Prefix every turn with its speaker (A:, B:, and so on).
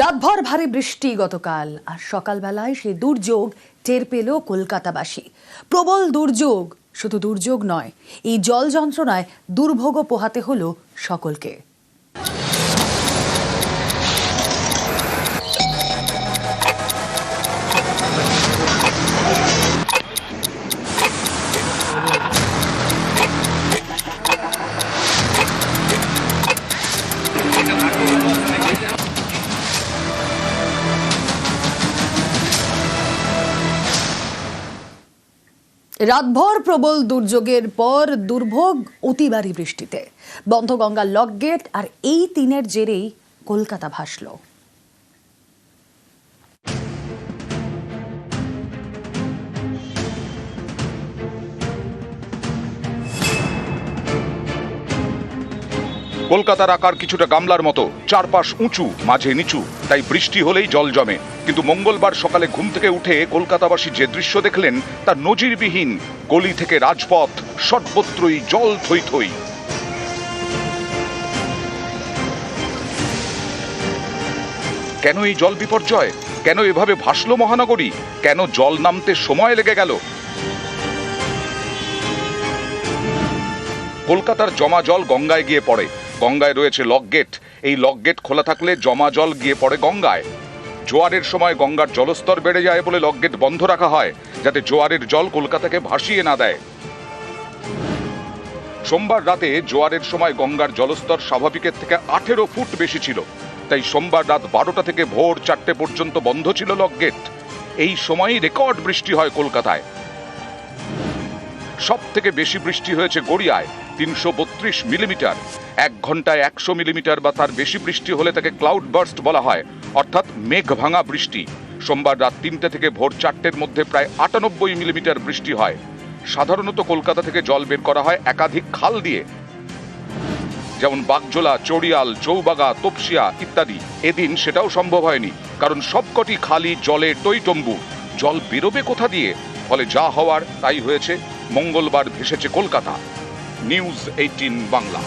A: রাতভর ভারী বৃষ্টি গতকাল, আর সকালবেলায় সেই দুর্যোগ টের পেল কলকাতাবাসী। প্রবল দুর্যোগ শুধু দুর্যোগ নয়, এই জল যন্ত্রণায় দুর্ভোগ পোহাতে হলো সকলকে। রাতভর প্রবল দুর্যোগের পর দুর্ভোগ অতিবারী বৃষ্টিতে। বন্ধ লকগেট লক গেট আর এই তিনের জেরেই কলকাতা ভাসল।
B: কলকাতার আকার কিছুটা গামলার মতো, চারপাশ উঁচু, মাঝে নিচু, তাই বৃষ্টি হলেই জল জমে। কিন্তু মঙ্গলবার সকালে ঘুম থেকে উঠে কলকাতাবাসী যে দৃশ্য দেখলেন, তা নজিরবিহীন, গলি থেকে রাজপথ, সর্বত্রই জল থই থই। কেন এই জল বিপর্যয়? কেন এভাবে ভাসলো মহানগরী? কেন জল নামতে সময় লেগে গেল? কলকাতার জমা জল গঙ্গায় গিয়ে পড়ে। গঙ্গায় রয়েছে লক গেট। এই লক গেট খোলা থাকলে জমা জল গিয়ে পড়ে গঙ্গায়। জোয়ারের সময় গঙ্গার জলস্তর বেড়ে যায় বলে লক গেট বন্ধ রাখা হয়, যাতে জোয়ারের জল কলকাতাকে ভাসিয়ে না দেয়। সোমবার রাতে জোয়ারের সময় গঙ্গার জলস্তর স্বাভাবিকের থেকে আঠেরো ফুট বেশি ছিল। তাই সোমবার রাত বারোটা থেকে ভোর চারটে পর্যন্ত বন্ধ ছিল লক গেট। এই সময়ই রেকর্ড বৃষ্টি হয় কলকাতায়। সব থেকে বেশি বৃষ্টি হয়েছে গড়িয়ায়, তিনশো বত্রিশ মিলিমিটার। এক ঘন্টায় একশো মিলিমিটার বা তার বেশি বৃষ্টি হলে তাকে ক্লাউড বার্স্ট বলা হয়, অর্থাৎ মেঘ ভাঙা বৃষ্টি। সোমবার রাত তিনটে থেকে ভোর চারটের মধ্যে প্রায় আটানব্বই মিলিমিটার বৃষ্টি হয়। সাধারণত কলকাতা থেকে জল বের করা হয় একাধিক খাল দিয়ে। যেমন বাগজোলা, চড়িয়াল, চৌবাগা, তপসিয়া ইত্যাদি। এদিন সেটাও সম্ভব হয়নি, কারণ সবকটি খালি জলে টইটম্বু। জল বেরোবে কোথা দিয়ে? ফলে যা হওয়ার তাই হয়েছে। মঙ্গলবার ভেসেছে কলকাতা। News eighteen Bangla.